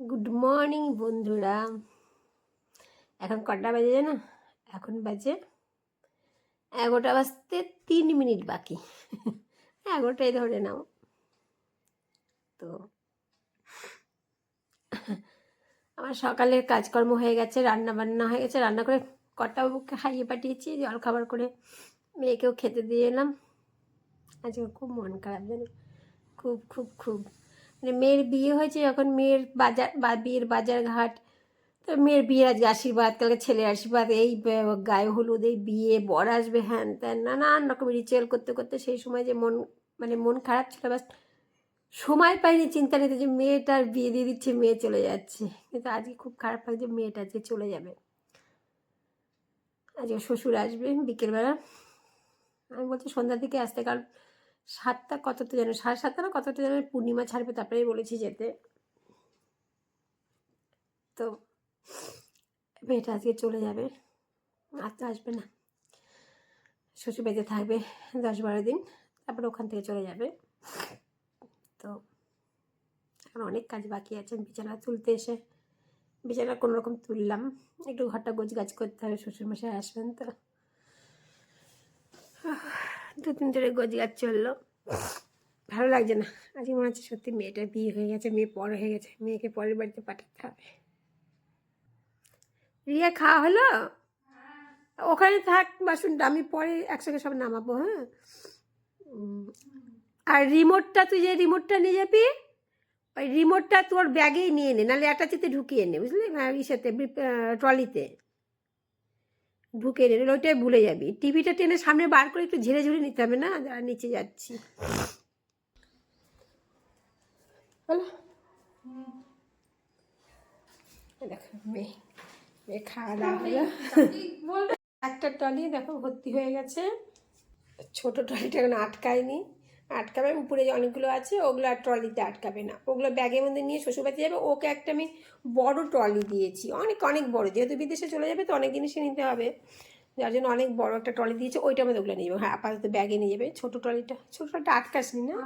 Good morning, বন্ধুরা। এখন কটা বাজে জানো? এখন বাজে এগারোটা বাজতে তিন মিনিট বাকি। এগারোটাই ধরে নাও। তো আমার সকালের কাজকর্ম হয়ে গেছে রান্না বান্না হয়ে গেছে। রান্না করে কটা বাবুকে খাইয়ে পাঠিয়েছি জল খাবার করে মেয়েকেও খেতে দিয়ে এলাম। আজকে খুব মন খারাপ জানো? খুব খুব খুব। মানে মেয়ের বিয়ে হয়েছে যখন মেয়ের বাজার, বা বিয়ের বাজার ঘাট তো মেয়ের বিয়ে আজকে আশীর্বাদ, কালকে ছেলের আশীর্বাদ, এই গায়ে হলুদ, এই বিয়ে, বর আসবে, হ্যান ত্যান, নানান রকম রিচুয়াল করতে করতে সেই সময় যে মন মানে মন খারাপ ছিল, বাস সময় পাইনি, চিন্তা নিতে যে মেয়েটার বিয়ে দিয়ে দিচ্ছে, মেয়ে চলে যাচ্ছে। কিন্তু আজকে খুব খারাপ লাগছে, মেয়েটা যে চলে যাবে। আজকে শ্বশুর আসবে বিকেলবেলা। আমি বলছি সন্ধ্যার দিকে আসতে, কারণ সাতটা কতটা যেন, সাড়ে সাতটা না কতটা যেন পূর্ণিমা ছাড়বে, তারপরেই বলেছি যেতে। তো মেয়েটা আজকে চলে যাবে, আর তো আসবে না। শ্বশুর বাড়িতে থাকবে দশ বারো দিন, তারপরে ওখান থেকে চলে যাবে। তো এখন অনেক কাজ বাকি আছে, বিছানা তুলতে এসে, বিছানা কোনো রকম তুললাম, একটু ঘরটা গোছ গাছ করতে হবে, শ্বশুরমশাই আসবেন তো। দু দিন ধরে গাছ চলল। ভালো লাগছে না। আজকে মনে হচ্ছে সত্যি মেয়েটার বিয়ে হয়ে গেছে, মেয়ে বড় হয়ে গেছে, মেয়েকে পরের বাড়িতে পাঠাতে হবে। রিয়া, খাওয়া হলো? ওখানে থাক বাসনটা আমি পরে একসঙ্গে সব নামাবো হ্যাঁ? আর রিমোটটা, তুই যে রিমোটটা নিয়ে যাবি, ওই রিমোটটা তোর ব্যাগেই নিয়ে নে, নাহলে একটা চিতে ঢুকিয়ে নে, বুঝলি? ইসেতে ট্রলিতে। ঢুকে নেবে ওইটাই ভুলে যাবি। টিভিটা টেনে সামনে বার করে একটু ঝেড়ে ঝুড়ে নিতে হবে না? যারা নিচে যাচ্ছি। বলো দেখো মেয়ে মেয়ে খাওয়া দাওয়া হলো। একটা টলি দেখো ভর্তি হয়ে গেছে। ছোট ট্রলিটা এখন আটকায়নি। আটকাবে উপরে যে অনেকগুলো আছে ওগুলো আর ট্রলিতে আটকাবে না। ওগুলো ব্যাগের মধ্যে নিয়ে শ্বশুরবাড়িতে যাবে। ওকে একটা আমি বড় ট্রলি দিয়েছি। অনেক অনেক বড়। যেহেতু বিদেশে চলে যাবে তো অনেক জিনিসই নিতে হবে। যার জন্য অনেক বড় একটা ট্রলি দিয়েছে। ওইটা মধ্যে ওগুলো নিয়ে যাবে। হ্যাঁ আপাতত ব্যাগে নিয়ে যাবে। ছোটো ট্রলিটা ছোটো ট্রলিটা আটকাসনি না?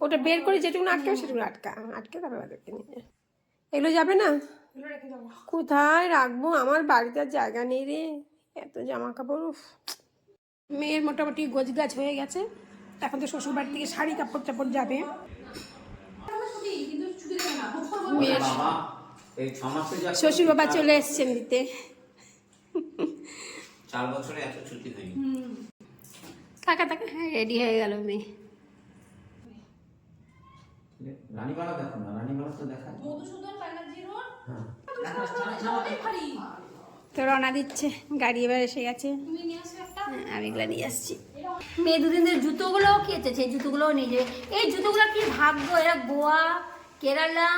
ওটা বের করে যেটুকু আটকাবে সেটুকু আটকা। আটকে তারপর ওদেরকে নিয়ে যাবে। এগুলো যাবে না? কোথায় রাখব? আমার বাড়িতে আর জায়গা নেই রে। এত জামা কাপড় উফ। মেয়ের মোটামুটি গোছ গাছ হয়ে গেছে। এখন তো শ্বশুর বাড়ি থেকে শাড়ি কাপড় টাপড় যাবে। শ্বশুর বাবা চলে এসছেন দিতে। চার বছরে এত ছুটি হয়নি। থাকা থাকা হ্যাঁ রেডি হয়ে গেল মেয়ে। রানীবালা দেখো না রানীবালা তো দেখা তো রওনা দিচ্ছে গাড়ি এবার এসে গেছে। হ্যাঁ, আমি এগুলো নিয়ে আসছি। মেয়ে দুদিন ধরে জুতোগুলোও খেয়েছে সেই জুতোগুলোও নিয়ে যাবে। এই জুতোগুলো কি ভাগ্য? এরা গোয়া কেরালা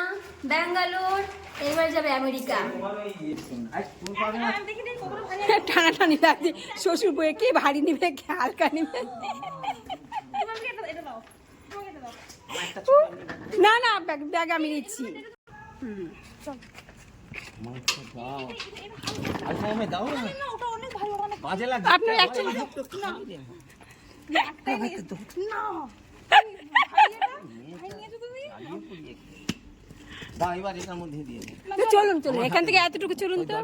ব্যাঙ্গালোর এবার যাবে আমেরিকা। টানাটানি লাগছে। শ্বশুর বয়ে কে ভারী নিবে কে হালকা নিবে? না না ব্যাগ ব্যাগ আমি নিচ্ছি। আপনার একটা চলুন চলুন এখান থেকে এতটুকু চলুন তো।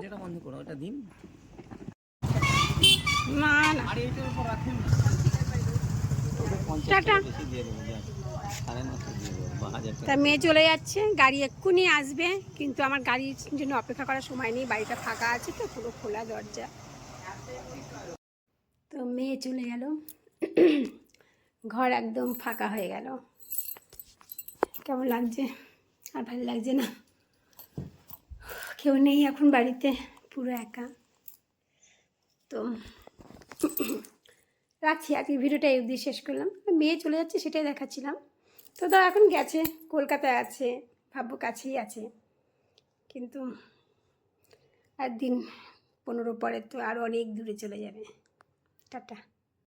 না না। টাটা। তা মেয়ে চলে যাচ্ছে গাড়ি এক্ষুনি আসবে কিন্তু আমার গাড়ির জন্য অপেক্ষা করার সময় নেই বাড়িটা ফাঁকা আছে তো পুরো খোলা দরজা। তো মেয়ে চলে গেল। ঘর একদম ফাঁকা হয়ে গেল। কেমন লাগছে? আর ভালো লাগছে না? কেউ নেই এখন বাড়িতে, পুরো একা। তো রাখছি, আজকে ভিডিওটা এই অবধি শেষ করলাম। মেয়ে চলে যাচ্ছে, সেটাই দেখাচ্ছিলাম। তো তো এখন গেছে, কলকাতায় আছে, ভাববো কাছেই আছে। কিন্তু আর দিন পনেরো পরে তো আরও অনেক দূরে চলে যাবে। টাটা।